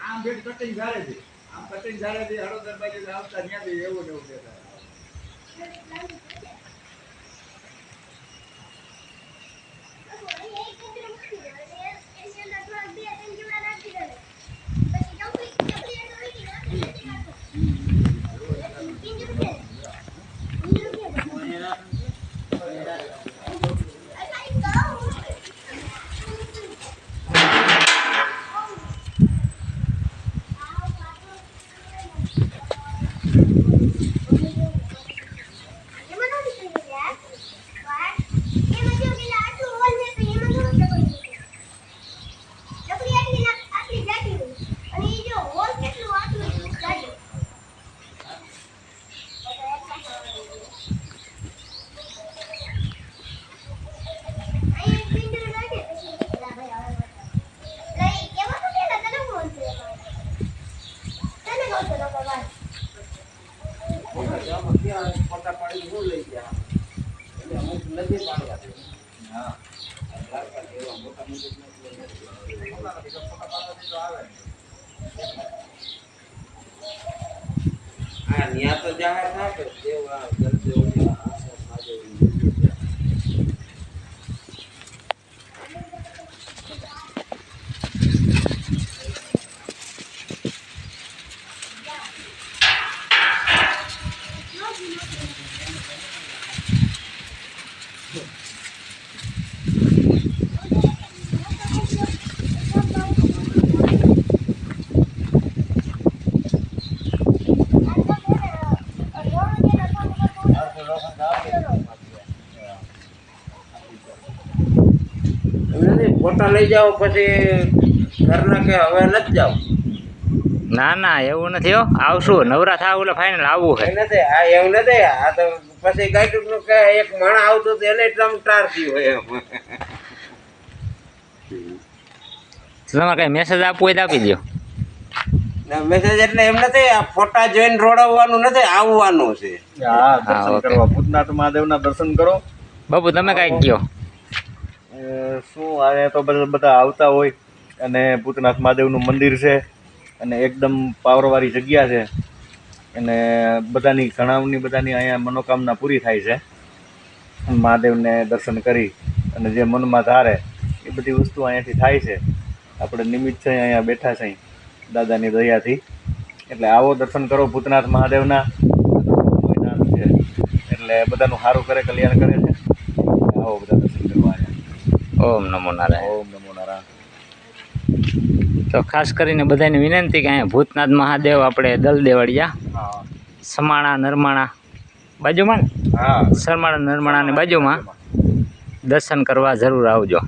આમ બેટ કટિંગ ઝાડે છે. આમ કટિંગ ઝાડે છે હળોદર બાજુ આવતા ત્યાંથી એવું ને એવું દેખાય. પાડી હું લઈ ગયા. એટલે અમુક નથી પાડવા દે. હા મોટા મોટા હા ન્યા તો જાહેર ના કે દેવા ગરદેવ આશ્રમ ફોટા લઈ જાઓ પછી ઘરના કે હવે નથી જાઓ? ના ના એવું નથી હો. આવશું. નવરા થાવ એટલે ફાઇનલ આવવું હોય છે નથી. આ એવું નથી. આ તો પછી ગાઈડનું કે એક માણા આવતું હતું એને ટાર થયું હોય એમ. તમે કઈ મેસેજ આપવો હોય તો આપી દો મેસેજ એટલે એમ નથી. આ ફોટા જોઈને રોડાવવાનું નથી આવવાનું છે. હા હા, દર્શન કરવા. ભૂતનાથ મહાદેવના દર્શન કરો. બાપુ તમે કઈ કહો અ, શું આ તો બધા આવતા હોય અને ભૂતનાથ મહાદેવનું મંદિર છે અને એકદમ પાવરવાળી જગ્યા છે. અને બધાની ઘણાની બધાની અહીંયા મનોકામના પૂરી થાય છે. મહાદેવને દર્શન કરી અને જે મનમાં ધારે એ બધી વસ્તુ અહીંયાથી થાય છે. આપણે નિમિત્ત છે અહીંયા બેઠા છે દાદાની દયાથી. એટલે આવો દર્શન કરો ભૂતનાથ મહાદેવના. એટલે બધાનું સારું કરે, કલ્યાણ કરે છે. આવો બધા દર્શન કરવા ઓમ નમો નારાયણ. ઓમ નમો નારાયણ. તો ખાસ કરીને બધાને વિનંતી કે અહીંયા ભૂતનાથ મહાદેવ આપણે દલ દેવળિયા સમાણા નરમાણા બાજુમાં ને? સરમાણા નરમાણાની બાજુમાં. દર્શન કરવા જરૂર આવજો.